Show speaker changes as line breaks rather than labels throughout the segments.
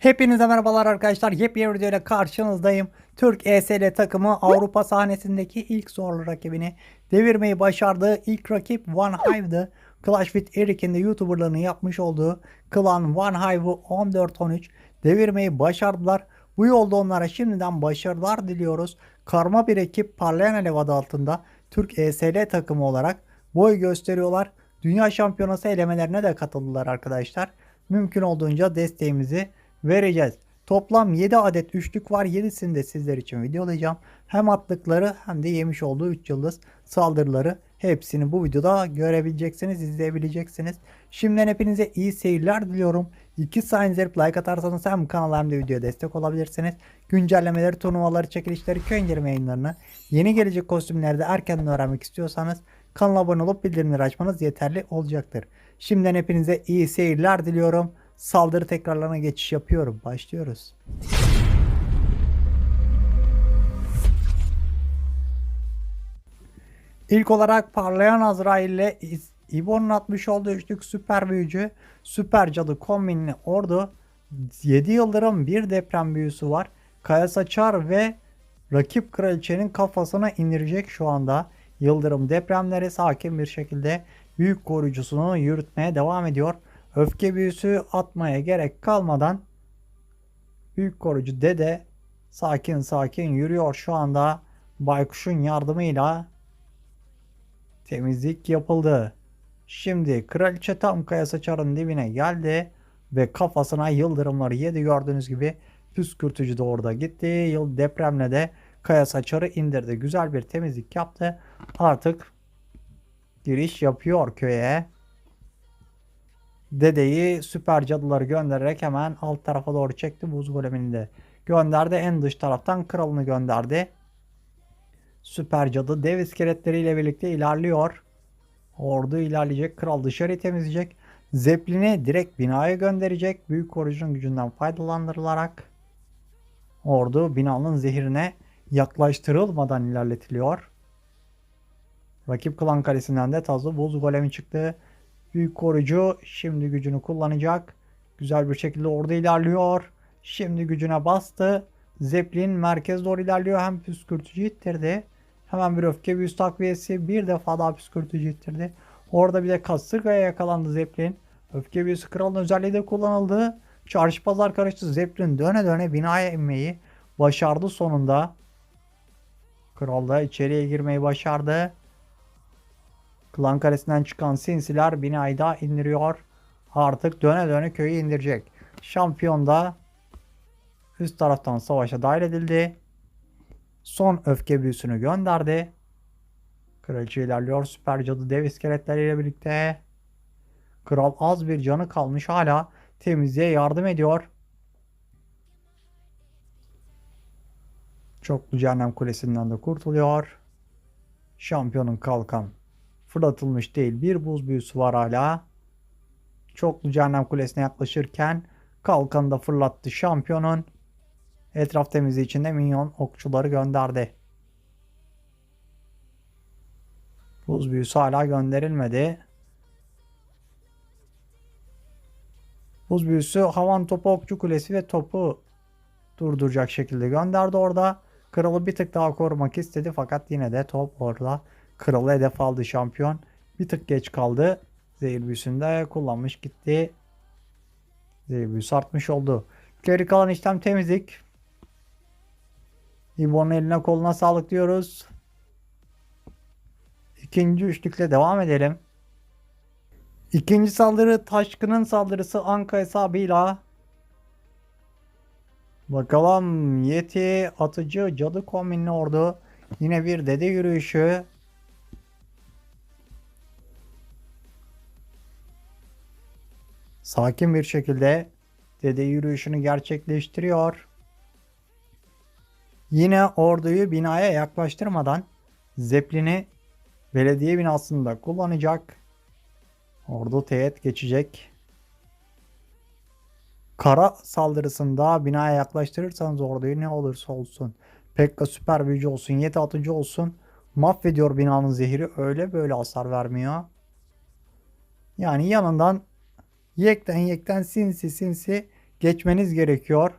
Hepinize merhabalar arkadaşlar. Yepyeni video ile karşınızdayım. Türk ESL takımı Avrupa sahnesindeki ilk zorlu rakibini devirmeyi başardığı ilk rakip One Hive'dı. Clash with Eric'in de YouTuber'larını yapmış olduğu klan One Hive'ı 14-13 devirmeyi başardılar. Bu yolda onlara şimdiden başarılar diliyoruz. Karma bir ekip parlayan alev adı altında Türk ESL takımı olarak boy gösteriyorlar. Dünya şampiyonası elemelerine de katıldılar arkadaşlar. Mümkün olduğunca desteğimizi vereceğiz. Toplam 7 adet üçlük var. 7'sini de sizler için videolayacağım. Hem attıkları hem de yemiş olduğu 3 yıldız saldırıları hepsini bu videoda görebileceksiniz, izleyebileceksiniz. Şimdiden hepinize iyi seyirler diliyorum. 2 saniye izleyip like atarsanız hem kanala hem de videoya destek olabilirsiniz. Güncellemeleri, turnuvaları, çekilişleri, köy indirme yayınlarını, yeni gelecek kostümlerde erkenden öğrenmek istiyorsanız kanala abone olup bildirimleri açmanız yeterli olacaktır. Şimdiden hepinize iyi seyirler diliyorum. Saldırı tekrarlarına geçiş yapıyorum. Başlıyoruz. İlk olarak parlayan Azrail ile İbo'nun atmış olduğu üçlük süper büyücü, süper cadı kombinli ordu, 7 yıldırım bir deprem büyüsü var. Kaya saçar ve rakip kraliçenin kafasına indirecek şu anda. Yıldırım depremleri sakin bir şekilde büyük koruyucusunu yürütmeye devam ediyor. Öfke büyüsü atmaya gerek kalmadan büyük koruyucu dede sakin sakin yürüyor şu anda. Baykuş'un yardımıyla temizlik yapıldı. Şimdi kraliçe tam kaya saçarın dibine geldi ve kafasına yıldırımları yedi gördüğünüz gibi püskürtücü de orada gitti. Yıl depremle de kaya saçarı indirdi. Güzel bir temizlik yaptı. Artık giriş yapıyor köye. Dedeyi süper cadıları göndererek hemen alt tarafa doğru çekti. Buz golemini de gönderdi. En dış taraftan kralını gönderdi. Süper cadı dev iskeletleriyle birlikte ilerliyor. Ordu ilerleyecek. Kral dışarı temizleyecek. Zeppelin'i direkt binaya gönderecek. Büyük koruyucunun gücünden faydalandırılarak ordu binanın zehirine yaklaştırılmadan ilerletiliyor. Rakip klan kalesinden de tazlı buz golemi çıktı. Büyük koruyucu şimdi gücünü kullanacak. Güzel bir şekilde orada ilerliyor. Şimdi gücüne bastı. Zeppelin merkez doğru ilerliyor. Hem püskürtücü ittirdi. Hemen bir öfke büyüsü takviyesi. Bir defa daha püskürtücü ittirdi. Orada bir de kasırgaya yakalandı Zeppelin. Öfke büyüsü kralın özelliği de kullanıldı. Çarşı pazar karıştı. Zeppelin döne döne binaya inmeyi başardı sonunda. Kral da içeriye girmeyi başardı. Klan kalesinden çıkan sinsiler binayı da indiriyor. Artık döne döne köyü indirecek. Şampiyon da üst taraftan savaşa dahil edildi. Son öfke büyüsünü gönderdi. Kraliçe ilerliyor. Süper cadı dev iskeletleriyle birlikte. Kral az bir canı kalmış hala temizliğe yardım ediyor. Çoklu cehennem kulesinden de kurtuluyor. Şampiyonun kalkan fırlatılmış değil. Bir buz büyüsü var hala. Çoklu cehennem kulesine yaklaşırken kalkanı da fırlattı şampiyonun. Etraf temizliği için de minyon okçuları gönderdi. Buz büyüsü hala gönderilmedi. Buz büyüsü havan topu okçu kulesi ve topu durduracak şekilde gönderdi orada. Kralı bir tık daha korumak istedi fakat yine de top orada. Kralı hedef aldı şampiyon. Bir tık geç kaldı. Zehir büyüsünü de kullanmış gitti. Zehir büyüsü artmış oldu. Geri kalan işlem temizlik. İbo'nun eline koluna sağlık diyoruz. İkinci üçlükle devam edelim. İkinci saldırı Taşkın'ın saldırısı Anka hesabıyla. Bakalım Yeti atıcı cadı kombinli ordu. Yine bir dede yürüyüşü. Sakin bir şekilde dede yürüyüşünü gerçekleştiriyor. Yine orduyu binaya yaklaştırmadan Zeppelin'i belediye binasında kullanacak. Ordu teğet geçecek. Kara saldırısında binaya yaklaştırırsanız orduyu ne olursa olsun. Pekka süper büyücü olsun, yeti atıcı olsun. Mahvediyor binanın zehri öyle böyle hasar vermiyor. Yani yanından yekten yekten sinsi sinsi geçmeniz gerekiyor.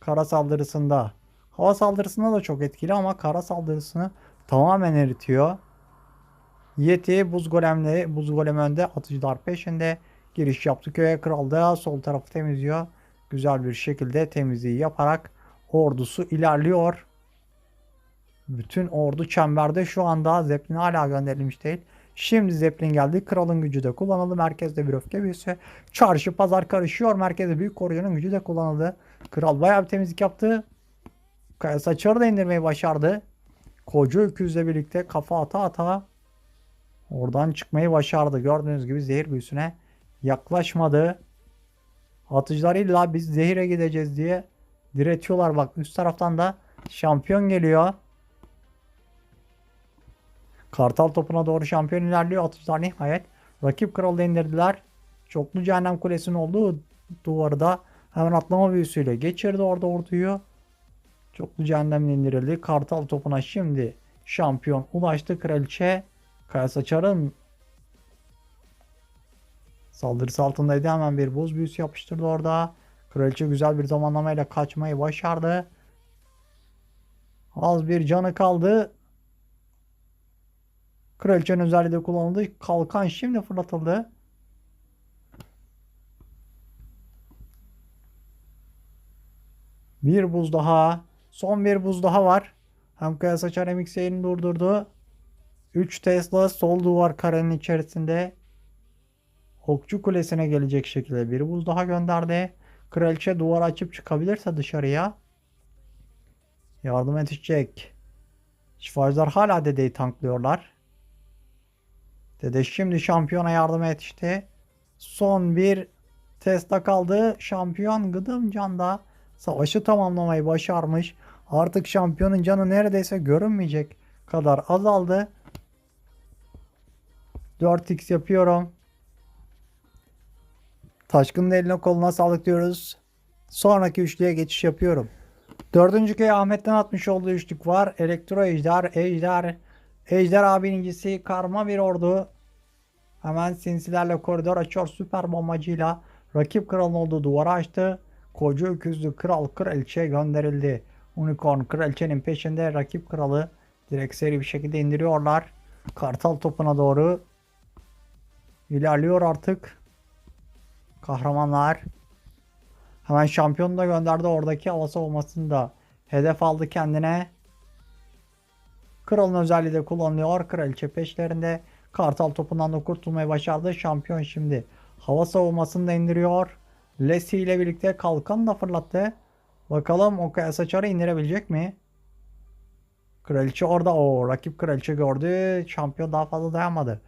Kara saldırısında. Hava saldırısında da çok etkili ama kara saldırısını tamamen eritiyor. Yeti buz golemle buz golem önde atıcılar peşinde giriş yaptı köye kral da sol tarafı temizliyor. Güzel bir şekilde temizliği yaparak ordusu ilerliyor. Bütün ordu çemberde şu anda Zeppelin hala gönderilmiş değil. Şimdi Zeppelin geldi. Kralın gücü de kullanıldı. Merkezde bir öfke büyüsü. Çarşı pazar karışıyor. Merkezde büyük koruyucunun gücü de kullanıldı. Kral bayağı bir temizlik yaptı. Kaya saçları da indirmeyi başardı. Koca öküzle birlikte kafa ata ata oradan çıkmayı başardı. Gördüğünüz gibi zehir büyüsüne yaklaşmadı. Atıcılar illa biz zehire gideceğiz diye diretiyorlar. Bak üst taraftan da şampiyon geliyor. Kartal topuna doğru şampiyon ilerliyor. Atıcılar nihayet rakip kralı indirdiler. Çoklu cehennem kulesinin olduğu duvarda hemen atlama büyüsüyle geçirdi orada orduyu. Çoklu cehennem indirildi. Kartal topuna şimdi şampiyon ulaştı. Kraliçe Kayasaçar'ın saldırısı altındaydı. Hemen bir buz büyüsü yapıştırdı orada. Kraliçe güzel bir zamanlamayla kaçmayı başardı. Az bir canı kaldı. Kraliçenin özelliği kullanıldı. Kalkan şimdi fırlatıldı. Bir buz daha. Son bir buz daha var. Hem Kaya Saçar hem X'ini durdurdu. 3 Tesla sol duvar karenin içerisinde. Okçu kulesine gelecek şekilde bir buz daha gönderdi. Kraliçe duvar açıp çıkabilirse dışarıya yardım edecek. Şifacılar hala dedeyi tanklıyorlar. Dede şimdi şampiyona yardıma yetişti. Son bir Tesla kaldı. Şampiyon Gıdım Can'da savaşı tamamlamayı başarmış. Artık şampiyonun canı neredeyse görünmeyecek kadar azaldı. 4x yapıyorum. Taşkın'ın eline koluna sağlık diyoruz. Sonraki üçlüye geçiş yapıyorum. Dördüncü köy Ahmet'ten atmış olduğu üçlük var. Elektro Ejder, Ejder, Ejder abinincisi karma bir ordu. Hemen sinsilerle koridor açıyor. Süper bombacıyla rakip kralın olduğu duvarı açtı. Koca öküzlü kral kraliçeye gönderildi. Unicorn kraliçenin peşinde rakip kralı direkt seri bir şekilde indiriyorlar. Kartal topuna doğru ilerliyor artık. Kahramanlar. Hemen şampiyonu da gönderdi. Oradaki hava savunmasını da hedef aldı kendine. Kralın özelliği de kullanılıyor. Kraliçe peşlerinde. Kartal topundan da kurtulmayı başardı. Şampiyon şimdi hava savunmasını da indiriyor. Lesi ile birlikte kalkan da fırlattı. Bakalım o kaya saçarı indirebilecek mi? Kraliçe orada. o rakip kraliçe gördü. Şampiyon daha fazla dayanmadı.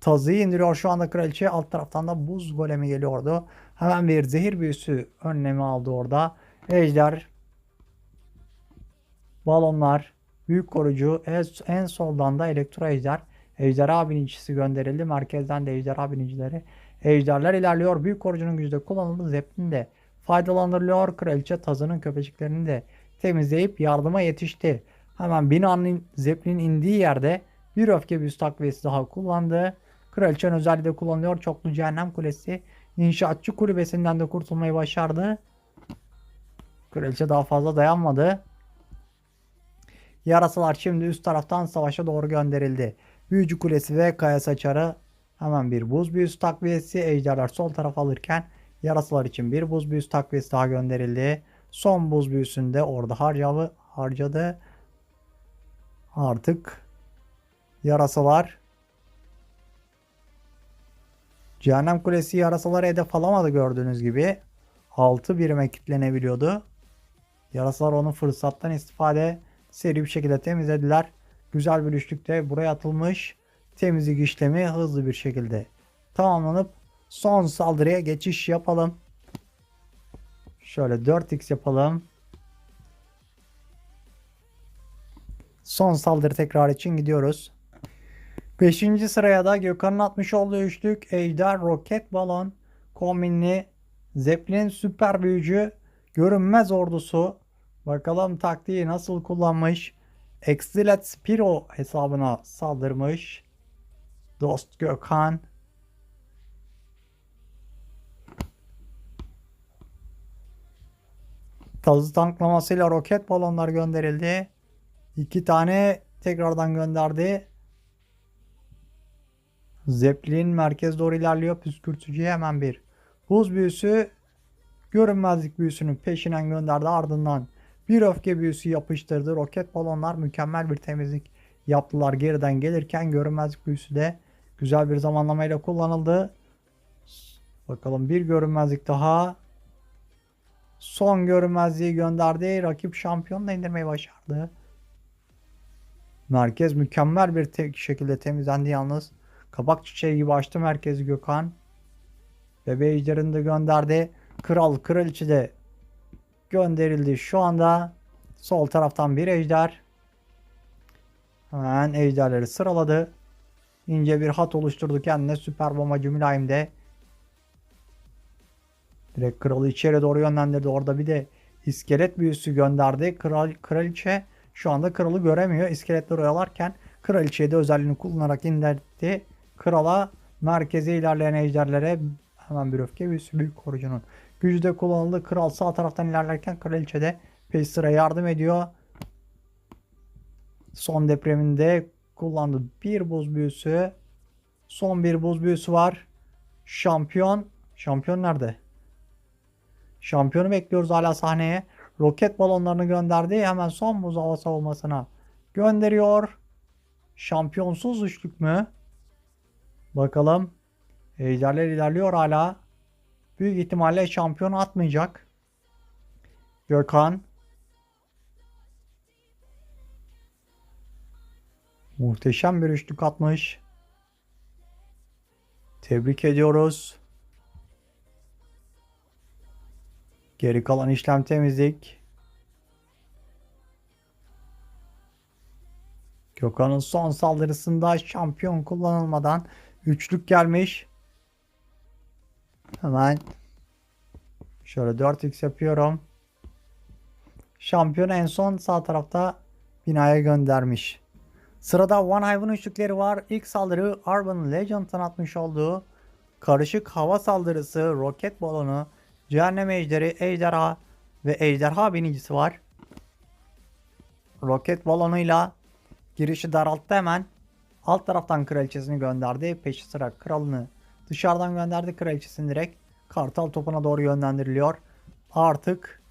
Tazıyı indiriyor şu anda kraliçe. Alt taraftan da buz golemi geliyordu. Hemen bir zehir büyüsü önlemi aldı orada. Ejder. Balonlar. Büyük korucu. En, en soldan da elektro ejder. Ejderha binicisi gönderildi. Merkezden de ejderha binicileri. Ejderler ilerliyor. Büyük korucunun gücü de kullanıldı. Zeppelin de faydalandırılıyor. Kraliçe tazının köpeciklerini de temizleyip yardıma yetişti. Hemen binanın Zeppelin indiği yerde bir öfke büyüsü takviyesi daha kullandı. Kraliçenin özelliği de kullanılıyor. Çoklu cehennem kulesi. İnşaatçı kulübesinden de kurtulmayı başardı. Kraliçe daha fazla dayanmadı. Yarasalar şimdi üst taraftan savaşa doğru gönderildi. Büyücü kulesi ve kaya saçarı hemen bir buz büyüsü takviyesi. Ejderler sol taraf alırken yarasalar için bir buz büyüsü takviyesi daha gönderildi. Son buz büyüsünde orada harcadı. harcadı. Artık yarasalar Cehennem Kulesi yarasaları hedef alamadı gördüğünüz gibi. 6 birime kilitlenebiliyordu. Yarasalar onu fırsattan istifade seri bir şekilde temizlediler. Güzel bir üçlükte buraya atılmış. Temizlik işlemi hızlı bir şekilde tamamlanıp son saldırıya geçiş yapalım. Şöyle 4x yapalım. Son saldırı tekrar için gidiyoruz. Beşinci sıraya da Gökhan'ın atmış olduğu üçlük Ejder Roket Balon kombinli Zeppelin süper büyücü görünmez ordusu. Bakalım taktiği nasıl kullanmış. Exilet Spiro hesabına saldırmış. Dost Gökhan. Tazı tanklamasıyla roket balonlar gönderildi. İki tane tekrardan gönderdi. Zeppelin merkez doğru ilerliyor. Püskürtücüye hemen bir buz büyüsü görünmezlik büyüsünün peşinden gönderdi. Ardından bir öfke büyüsü yapıştırdı. Roket balonlar mükemmel bir temizlik yaptılar. Geriden gelirken görünmezlik büyüsü de güzel bir zamanlamayla kullanıldı. Bakalım bir görünmezlik daha. Son görünmezliği gönderdi. Rakip şampiyon da indirmeyi başardı. Merkez mükemmel bir te- şekilde temizlendi yalnız. Kabak çiçeği gibi açtı merkezi Gökhan. Bebe ejderini de gönderdi. Kral kraliçe de gönderildi. Şu anda sol taraftan bir ejder. Hemen ejderleri sıraladı. İnce bir hat oluşturdu kendine. Süper bombacı mülayim de. Direkt kralı içeri doğru yönlendirdi. Orada bir de iskelet büyüsü gönderdi. Kral, kraliçe şu anda kralı göremiyor. İskeletler oyalarken kraliçeyi de özelliğini kullanarak indirdi. Krala merkeze ilerleyen ejderlere hemen bir öfke büyüsü büyük korucunun gücü de kullanıldı. Kral sağ taraftan ilerlerken kraliçe de sıra yardım ediyor. Son depreminde kullandı. Bir buz büyüsü. Son bir buz büyüsü var. Şampiyon. Şampiyon nerede? Şampiyonu bekliyoruz hala sahneye. Roket balonlarını gönderdi. Hemen son buz hava savunmasına gönderiyor. Şampiyonsuz üçlük mü? Bakalım. Ejderler ilerliyor hala. Büyük ihtimalle şampiyon atmayacak. Gökhan. Muhteşem bir üçlük atmış. Tebrik ediyoruz. Geri kalan işlem temizlik. Gökhan'ın son saldırısında şampiyon kullanılmadan üçlük gelmiş. Hemen şöyle 4x yapıyorum. Şampiyon en son sağ tarafta binaya göndermiş. Sırada One Hive'ın üçlükleri var. İlk saldırı Urban Legend'ın atmış olduğu karışık hava saldırısı, roket balonu, cehennem ejderi, ejderha ve ejderha binicisi var. Roket balonuyla girişi daralttı hemen. Alt taraftan kraliçesini gönderdi. Peşi sıra kralını dışarıdan gönderdi. Kraliçesini direkt kartal topuna doğru yönlendiriliyor. Artık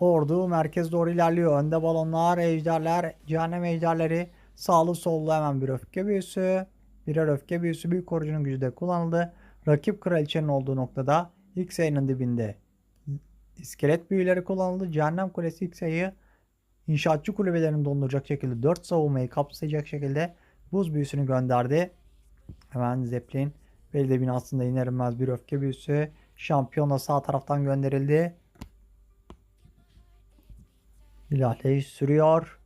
ordu merkez doğru ilerliyor. Önde balonlar, ejderler, cehennem ejderleri sağlı sollu hemen bir öfke büyüsü. Birer öfke büyüsü büyük korucunun gücü de kullanıldı. Rakip kraliçenin olduğu noktada ilk sayının dibinde iskelet büyüleri kullanıldı. Cehennem kulesi ilk sayıyı inşaatçı kulübelerini donduracak şekilde 4 savunmayı kapsayacak şekilde buz büyüsünü gönderdi. Hemen Zeppelin belediye binasında iner inmez bir öfke büyüsü. Şampiyonla sağ taraftan gönderildi. İlahleyi sürüyor.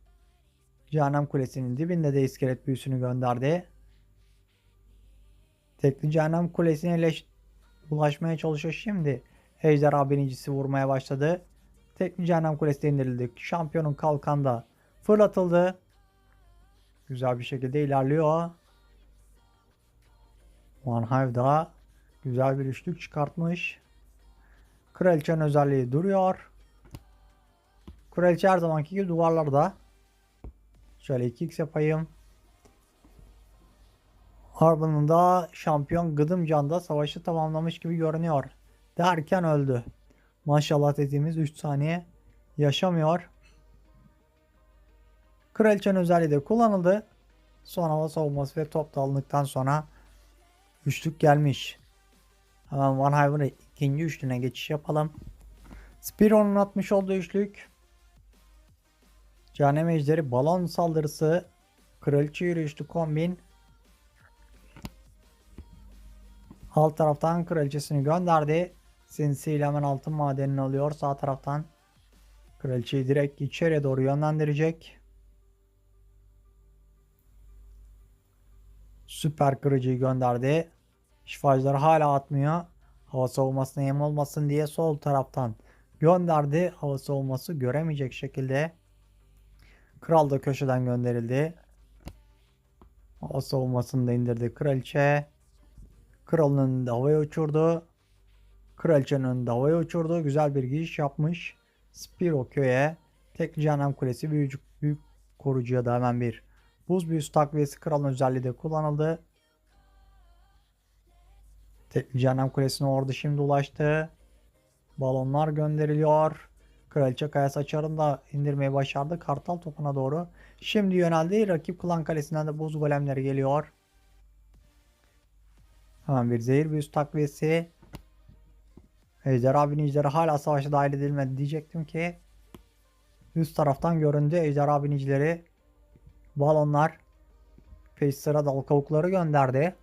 Cehennem Kulesi'nin dibinde de iskelet büyüsünü gönderdi. Tekli Cehennem Kulesi'ne ulaşmaya çalışıyor şimdi. Ejderha binicisi vurmaya başladı. Tekli Cehennem Kulesi indirildi. Şampiyonun kalkanda fırlatıldı. Güzel bir şekilde ilerliyor. Hive daha güzel bir üçlük çıkartmış. Kraliçenin özelliği duruyor. Kraliçe her zamanki gibi duvarlarda. Şöyle 2x yapayım. Harbinin da şampiyon Gıdımcan'da savaşı tamamlamış gibi görünüyor. Derken öldü. Maşallah dediğimiz 3 saniye yaşamıyor. Kraliçenin özelliği de kullanıldı. Son hava savunması ve top da alındıktan sonra üçlük gelmiş. Hemen Van Hive'ın ikinci üçlüğüne geçiş yapalım. Spiro'nun atmış olduğu üçlük. Cehennem Ejderi balon saldırısı. Kraliçe yürüyüşlü kombin. Alt taraftan kraliçesini gönderdi. Sinsi ile hemen altın madenini alıyor. Sağ taraftan kraliçeyi direkt içeriye doğru yönlendirecek. Süper kırıcıyı gönderdi. Şifacıları hala atmıyor. Hava savunmasına yem olmasın diye sol taraftan gönderdi. Hava savunması göremeyecek şekilde. Kral da köşeden gönderildi. Hava savunmasını da indirdi kraliçe. Kralın önünde havaya uçurdu. Kraliçenin önünde havaya uçurdu. Güzel bir giriş yapmış. Spiro köye. Tekli cehennem kulesi büyücü, büyük korucuya da hemen bir buz büyüsü takviyesi kralın özelliği de kullanıldı. Cehennem kulesine ordu şimdi ulaştı. Balonlar gönderiliyor. Kraliçe Kaya Saçar'ın da indirmeyi başardı. Kartal topuna doğru. Şimdi yöneldi. Rakip klan kalesinden de buz golemleri geliyor. Hemen bir zehir büyüsü takviyesi. Ejderha binicileri hala savaşa dahil edilmedi diyecektim ki. Üst taraftan göründü ejderha binicileri. Balonlar. Peş sıra dal kavukları gönderdi.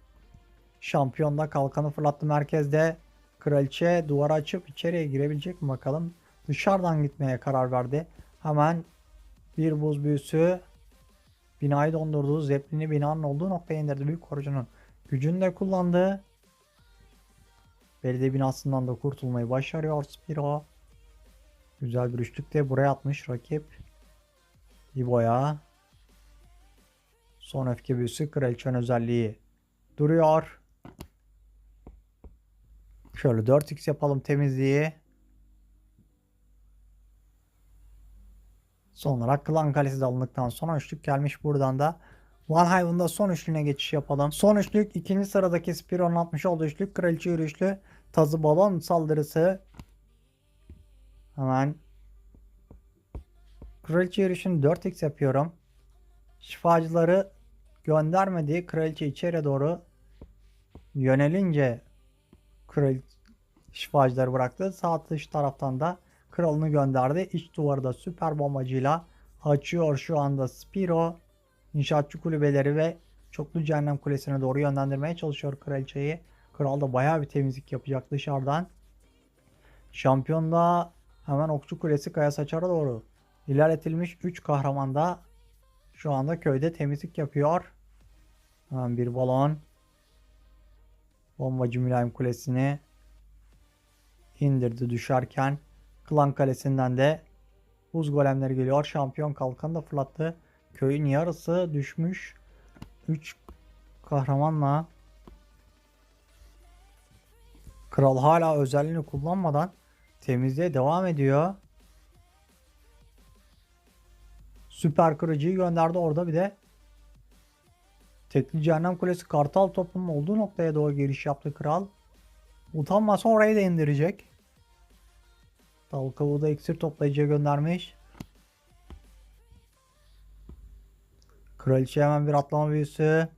Şampiyonda kalkanı fırlattı merkezde. Kraliçe duvarı açıp içeriye girebilecek mi bakalım. Dışarıdan gitmeye karar verdi. Hemen bir buz büyüsü binayı dondurdu. Zeplini binanın olduğu noktaya indirdi. Büyük korucunun gücünü de kullandı. Belediye binasından da kurtulmayı başarıyor Spiro. Güzel bir üçlük de buraya atmış rakip. İbo'ya. Son öfke büyüsü kraliçenin özelliği duruyor. Şöyle 4x yapalım temizliği. Son olarak Klan Kalesi de alındıktan sonra üçlük gelmiş buradan da. Valheim'da son üçlüğüne geçiş yapalım. Son üçlük ikinci sıradaki Spiro'nun atmış olduğu üçlük kraliçe yürüyüşlü tazı balon saldırısı. Hemen kraliçe yürüyüşünü 4x yapıyorum. Şifacıları göndermedi. Kraliçe içeri doğru yönelince kral şifacıları bıraktı. Sağ dış taraftan da kralını gönderdi. İç duvarda süper bombacıyla açıyor şu anda Spiro. İnşaatçı kulübeleri ve çoklu cehennem kulesine doğru yönlendirmeye çalışıyor kraliçeyi. Kral da bayağı bir temizlik yapacak dışarıdan. Şampiyonda hemen okçu kulesi kaya saçara doğru ilerletilmiş 3 kahraman da şu anda köyde temizlik yapıyor. Hemen bir balon. Bombacı mülayim kulesini indirdi düşerken. Klan kalesinden de buz golemleri geliyor. Şampiyon kalkanı da fırlattı. Köyün yarısı düşmüş. 3 kahramanla Kral hala özelliğini kullanmadan temizliğe devam ediyor. Süper kırıcıyı gönderdi orada bir de Tekli Cehennem Kulesi Kartal topunun olduğu noktaya doğru giriş yaptı kral. Utanmasa orayı da indirecek. Dal kavuğu da iksir toplayıcıya göndermiş. Kraliçe hemen bir atlama büyüsü.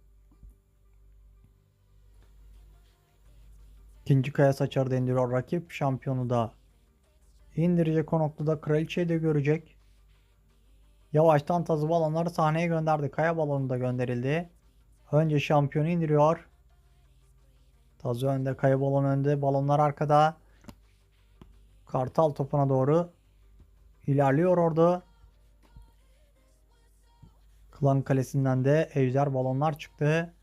İkinci kaya saçarı da indiriyor rakip. Şampiyonu da indirecek o noktada. Kraliçeyi de görecek. Yavaştan tazı balonları sahneye gönderdi. Kaya balonu da gönderildi. Önce şampiyonu indiriyor. Tazı önde, kaya balon önde. Balonlar arkada. Kartal topuna doğru ilerliyor orada. Klan kalesinden de ejder balonlar çıktı.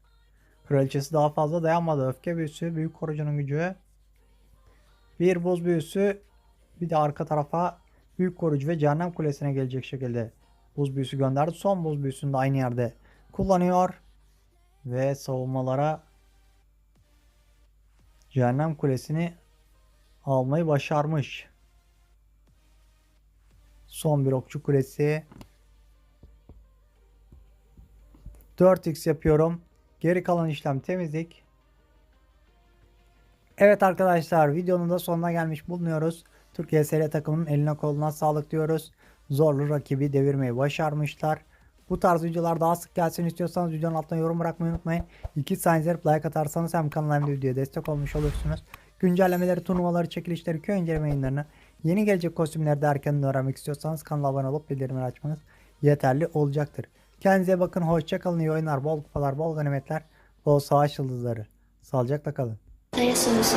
Kraliçesi daha fazla dayanmadı. Öfke büyüsü, büyük korucunun gücü. Bir buz büyüsü. Bir de arka tarafa büyük korucu ve cehennem kulesine gelecek şekilde buz büyüsü gönderdi. Son buz büyüsünü de aynı yerde kullanıyor. Ve savunmalara cehennem kulesini almayı başarmış. Son bir okçu kulesi. 4x yapıyorum. Geri kalan işlem temizlik. Evet arkadaşlar videonun da sonuna gelmiş bulunuyoruz. Türkiye SR takımının eline koluna sağlık diyoruz. Zorlu rakibi devirmeyi başarmışlar. Bu tarz videolar daha sık gelsin istiyorsanız videonun altına yorum bırakmayı unutmayın. 2 saniye like atarsanız hem de videoya destek olmuş olursunuz. Güncellemeleri, turnuvaları, çekilişleri, köy inceleme yayınlarını, yeni gelecek kostümleri de erkenden öğrenmek istiyorsanız kanala abone olup bildirimleri açmanız yeterli olacaktır. Kendinize bakın, hoşçakalın, iyi oyunlar, bol kupalar, bol ganimetler, bol savaş yıldızları. Sağlıcakla kalın.
Ayasınız.